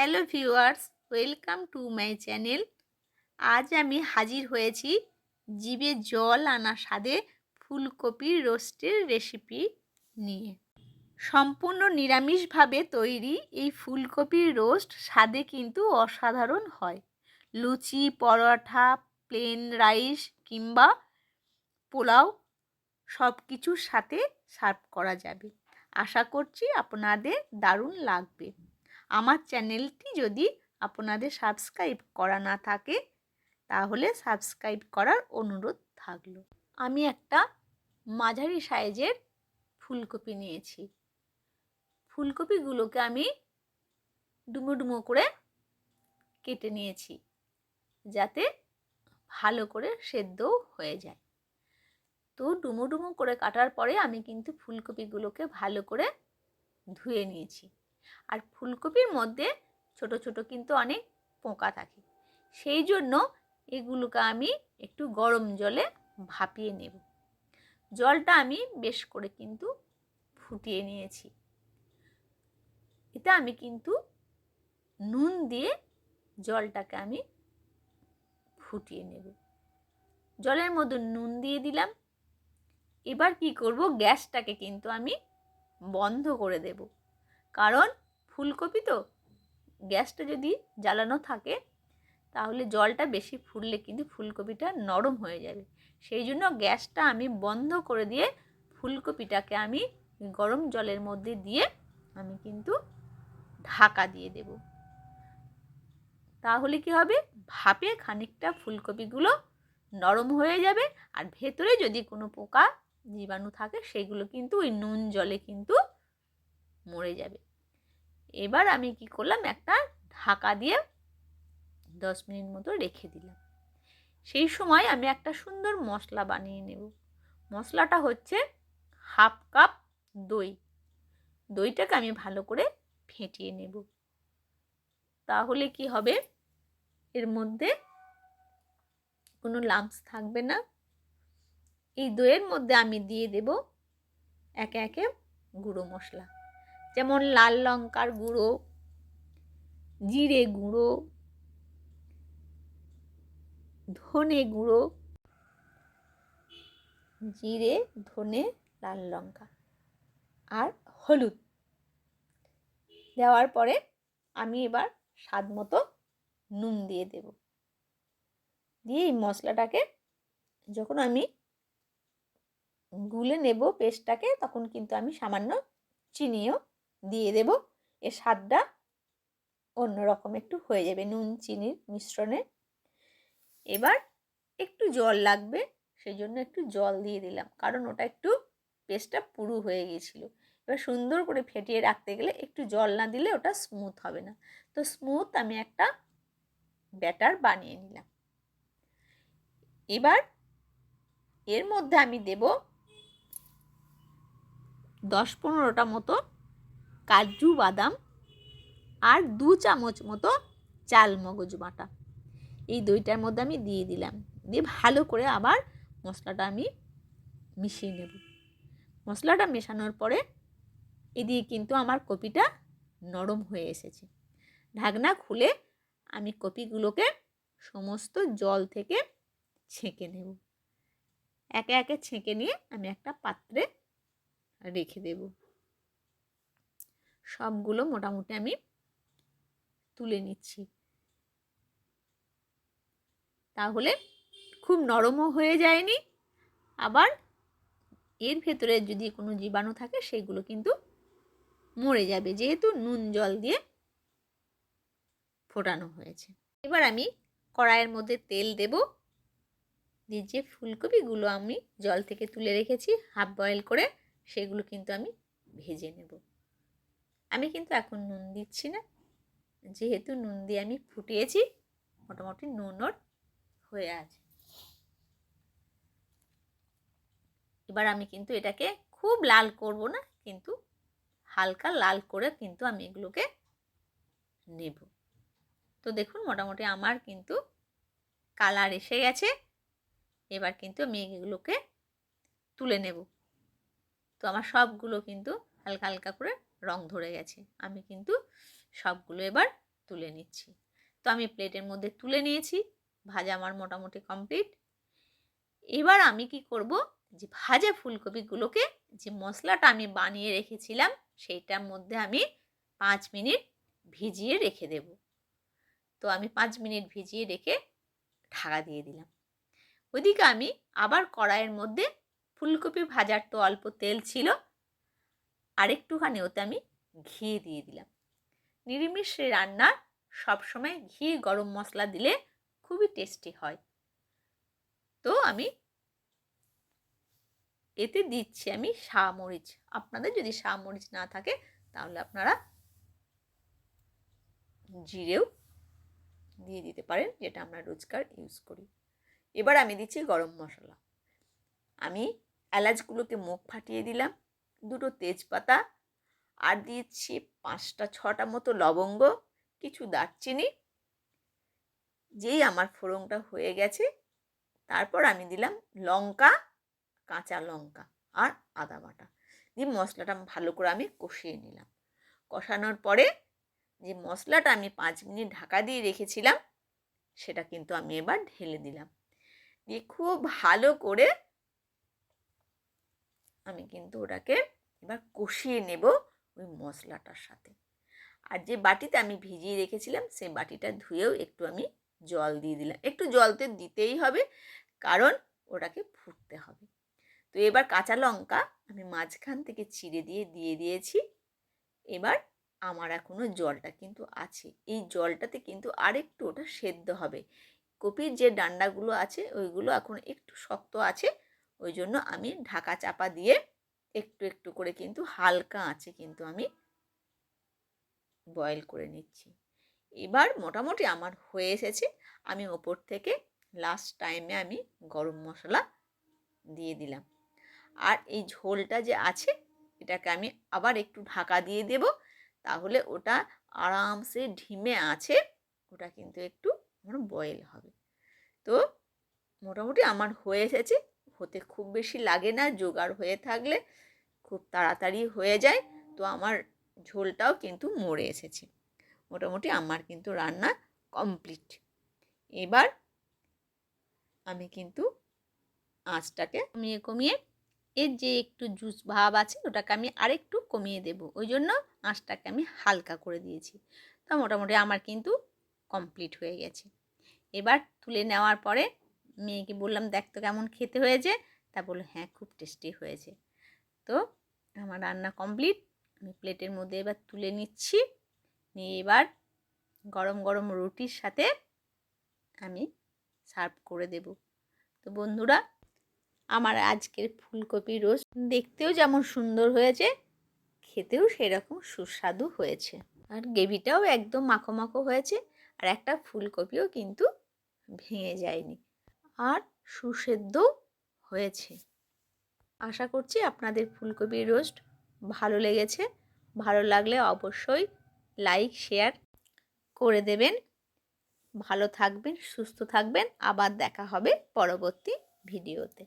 Hello viewers, welcome to my channel. আজ আমি হাজির হয়েছি জিভে জল আনা স্বাদে ফুলকপির রোস্টের রেসিপি নিয়ে। সম্পূর্ণ নিরামিষভাবে তৈরি এই ফুলকপির রোস্ট স্বাদে কিন্তু অসাধারণ হয়। লুচি, পরোটা প্লেন রাইস কিংবা পোলাও সব কিছুর সাথে সার্ভ করা যাবে। আশা করছি আপনাদের দারুণ লাগবে। আমার চ্যানেলটি যদি আপনাদের সাবস্ক্রাইব করা না থাকে, তাহলে সাবস্ক্রাইব করার অনুরোধ থাকল। আমি একটা মাঝারি সাইজের ফুলকপি নিয়েছি। ফুলকপিগুলোকে আমি ডুমো ডুমো করে কেটে নিয়েছি, যাতে ভালো করে সেদ্ধও হয়ে যায়। তো ডুমো ডুমো করে কাটার পরে আমি কিন্তু ফুলকপিগুলোকে ভালো করে ধুয়ে নিয়েছি। আর ফুলকপির মধ্যে ছোট ছোট কিন্তু অনেক পোকা থাকে। সেই জন্য এগুলোকে আমি একটু গরম জলে ভাপিয়ে নেব। জলটা আমি বেশ করে কিন্তু ফুটিয়ে নিয়েছি। এতে আমি কিন্তু নুন দিয়ে জলটাকে আমি ফুটিয়ে নেব। জলের মধ্যে নুন দিয়ে দিলাম। এবার কি করব? গ্যাসটাকে কিন্তু আমি বন্ধ করে দেব। কারণ ফুলকপি তো গ্যাসটা যদি জ্বালানো থাকে, তাহলে জলটা বেশি ফুললে কিন্তু ফুলকপিটা নরম হয়ে যাবে। সেই জন্য গ্যাসটা আমি বন্ধ করে দিয়ে ফুলকপিটাকে আমি গরম জলের মধ্যে দিয়ে আমি কিন্তু ঢাকা দিয়ে দেব। তাহলে কি হবে? ভাপে খানিকটা ফুলকপিগুলো নরম হয়ে যাবে, আর ভেতরে যদি কোনো পোকা জীবাণু থাকে, সেগুলো কিন্তু ওই নুন জলে কিন্তু মরে যাবে। এবার আমি কি করলাম? একটা ঢাকা দিয়ে দশ মিনিট মতো রেখে দিলাম। সেই সময় আমি একটা সুন্দর মশলা বানিয়ে নেব। মশলাটা হচ্ছে হাফ কাপ দই। দইটাকে আমি ভালো করে ফেটিয়ে নেব। তাহলে কি হবে? এর মধ্যে কোনো লাম্পস থাকবে না। এই দইয়ের মধ্যে আমি দিয়ে দেব একে একে গুঁড়ো মশলা। যেমন লাল লঙ্কার গুঁড়ো, জিরে গুঁড়ো, ধনে গুঁড়ো, জিরে, ধনে, লাল লঙ্কা আর হলুদ দেওয়ার পরে আমি এবার স্বাদ মতো নুন দিয়ে দেব। দিয়ে এই মশলাটাকে যখন আমি গুলে নেব পেস্টটাকে, তখন কিন্তু আমি সামান্য চিনিও দিয়ে দেব। এর স্বাদটা অন্যরকম একটু হয়ে যাবে নুন চিনির মিশ্রণে। এবার একটু জল লাগবে সেই জন্য একটু জল দিয়ে দিলাম, কারণ ওটা একটু পেস্টটা পুরু হয়ে গিয়েছিল এবার সুন্দর করে ফেটিয়ে রাখতে গেলে একটু জল না দিলে ওটা স্মুথ হবে না। তো স্মুথ আমি একটা ব্যাটার বানিয়ে নিলাম। এবার এর মধ্যে আমি দেব দশ পনেরোটা মতো কাজু, বাদাম আর দু চামচ মতো চাল মগজ বাটা। এই দইটার মধ্যে আমি দিয়ে দিলাম। দিয়ে ভালো করে আবার মশলাটা আমি মিশিয়ে নেব। মশলাটা মেশানোর পরে এদিকে কিন্তু আমার কপিটা নরম হয়ে এসেছে। ঢাকনা খুলে আমি কপিগুলোকে সমস্ত জল থেকে ছেঁকে নেব। একে একে ছেঁকে নিয়ে আমি একটা পাত্রে রেখে দেব। সবগুলো মোটামুটি আমি তুলে নিচ্ছি। তাহলে খুব নরমও হয়ে যায়নি। আবার এর ভেতরে যদি কোনো জীবাণু থাকে, সেগুলো কিন্তু মরে যাবে, যেহেতু নুন জল দিয়ে ফোটানো হয়েছে। এবার আমি কড়াইয়ের মধ্যে তেল দেব। দিয়ে যে ফুলকপিগুলো আমি জল থেকে তুলে রেখেছি, হাফ বয়েল করে, সেগুলো কিন্তু আমি ভেজে নেব। আমি কিন্তু এখন নুন দিচ্ছি না। যেহেতু নুন দিয়ে আমি ফুটিয়েছি, মোটামুটি নুন ওর হয়ে আছে। এবার আমি কিন্তু এটাকে খুব লাল করব না, কিন্তু হালকা লাল করে কিন্তু আমি এগুলোকে নেব। তো দেখুন, মোটামুটি আমার কিন্তু কালার এসে গেছে। এবার কিন্তু আমি এগুলোকে তুলে নেব। তো আমার সবগুলো কিন্তু হালকা হালকা করে রং ধরে গেছে। আমি কিন্তু সবগুলো এবার তুলে নিচ্ছি। তো আমি প্লেটের মধ্যে তুলে নিয়েছি, ভাজা আমার মোটামুটি কমপ্লিট। এবার আমি কি করব, যে ভাজা ফুলকপিগুলোকে যে মশলাটা আমি বানিয়ে রেখেছিলাম, সেইটার মধ্যে আমি পাঁচ মিনিট ভিজিয়ে রেখে দেব। তো আমি পাঁচ মিনিট ভিজিয়ে রেখে ঢাকা দিয়ে দিলাম। ওইদিকে আমি আবার কড়াইয়ের মধ্যে ফুলকপি ভাজার তো অল্প তেল ছিল আরেকটুখানি ওতে আমি ঘি দিয়ে দিলাম। নিরামিষ রান্নার সবসময় ঘি, গরম মশলা দিলে খুবই টেস্টি হয়। তো আমি এতে দিচ্ছি আমি মরিচ আপনাদের যদি মরিচ না থাকে, তাহলে আপনারা জিরেও দিয়ে দিতে পারেন, যেটা আমরা রোজকার ইউজ করি। এবার আমি দিচ্ছি গরম মশলা। আমি এলাচগুলোকে মুখ ফাটিয়ে দিলাম। দুটো তেজপাতা, আর দিচ্ছি পাঁচটা, ছটা মতো লবঙ্গ, কিছু দারচিনি। যেই আমার ফোড়নটা হয়ে গেছে, তারপর আমি দিলাম লঙ্কা, কাঁচা লঙ্কা আর আদা বাটা। দিয়ে মশলাটা ভালো করে আমি কষিয়ে নিলাম। কষানোর পরে যে মশলাটা আমি পাঁচ মিনিট ঢাকা দিয়ে রেখেছিলাম, সেটা কিন্তু আমি এবার ঢেলে দিলাম। দিয়ে খুব ভালো করে আমি কিন্তু ওটাকে এবার কষিয়ে নেব ওই মশলাটার সাথে। আর যে বাটিতে আমি ভিজিয়ে রেখেছিলাম সেই বাটিটা ধুয়েও একটু আমি জল দিয়ে দিলাম। একটু জল তো দিতেই হবে, কারণ ওটাকে ফুটতে হবে। তো এবার কাঁচা লঙ্কা আমি মাঝখান থেকে চিড়ে দিয়ে দিয়ে দিয়েছি। এবার আমার এখনও জলটা কিন্তু আছে। এই জলটাতে কিন্তু আরেকটু ওটা সেদ্ধ হবে। কপির যে ডান্ডাগুলো আছে, ওইগুলো এখন একটু শক্ত আছে ওই জন্য আমি ঢাকা চাপা দিয়ে একটু একটু করে কিন্তু হালকা আছে কিন্তু আমি বয়েল করে নিচ্ছি। এবার মোটামুটি আমার হয়ে এসেছে। আমি ওপর থেকে লাস্ট টাইমে আমি গরম মশলা দিয়ে দিলাম। আর এই ঝোলটা যে আছে, এটাকে আমি আবার একটু ঢাকা দিয়ে দেব। তাহলে ওটা আরামসে ঢিমে আছে, ওটা কিন্তু একটু আমার বয়েল হবে। তো মোটামুটি আমার হয়ে এসেছে। হতে খুব বেশি লাগে না, জোগাড় হয়ে থাকলে খুব তাড়াতাড়ি হয়ে যায়। তো আমার ঝোলটাও কিন্তু মরে এসেছে। মোটামুটি আমার কিন্তু রান্না কমপ্লিট। এবার আমি কিন্তু আঁচটাকে কমিয়ে কমিয়ে এর যে একটু জুস ভাব আছে ওটাকে আমি আরেকটু কমিয়ে দেব। ওই জন্য আঁচটাকে আমি হালকা করে দিয়েছি। তো মোটামুটি আমার কিন্তু কমপ্লিট হয়ে গেছে। এবার তুলে নেওয়ার পরে মেয়েকে বললাম, দেখ তো কেমন খেতে হয়েছে। তা বলল হ্যাঁ খুব টেস্টি হয়েছে। তো আমার রান্না কমপ্লিট। আমি প্লেটের মধ্যে এবার তুলে নিচ্ছি। নিয়ে এবার গরম গরম রুটির সাথে আমি সার্ভ করে দেব। তো বন্ধুরা, আমার আজকের ফুলকপি রোস্ট দেখতেও যেমন সুন্দর হয়েছে, খেতেও সেরকম সুস্বাদু হয়েছে। আর গ্রেভিটাও একদম মাখো মাখো হয়েছে, আর একটা ফুলকপিও কিন্তু ভেঙে যায়নি। আর সুসেদ্ধ হয়েছে। আশা করছি আপনাদের ফুলকপির রোস্ট ভালো লেগেছে। ভালো লাগলে অবশ্যই লাইক, শেয়ার করে দেবেন। ভালো থাকবেন, সুস্থ থাকবেন। আবার দেখা হবে পরবর্তী ভিডিওতে।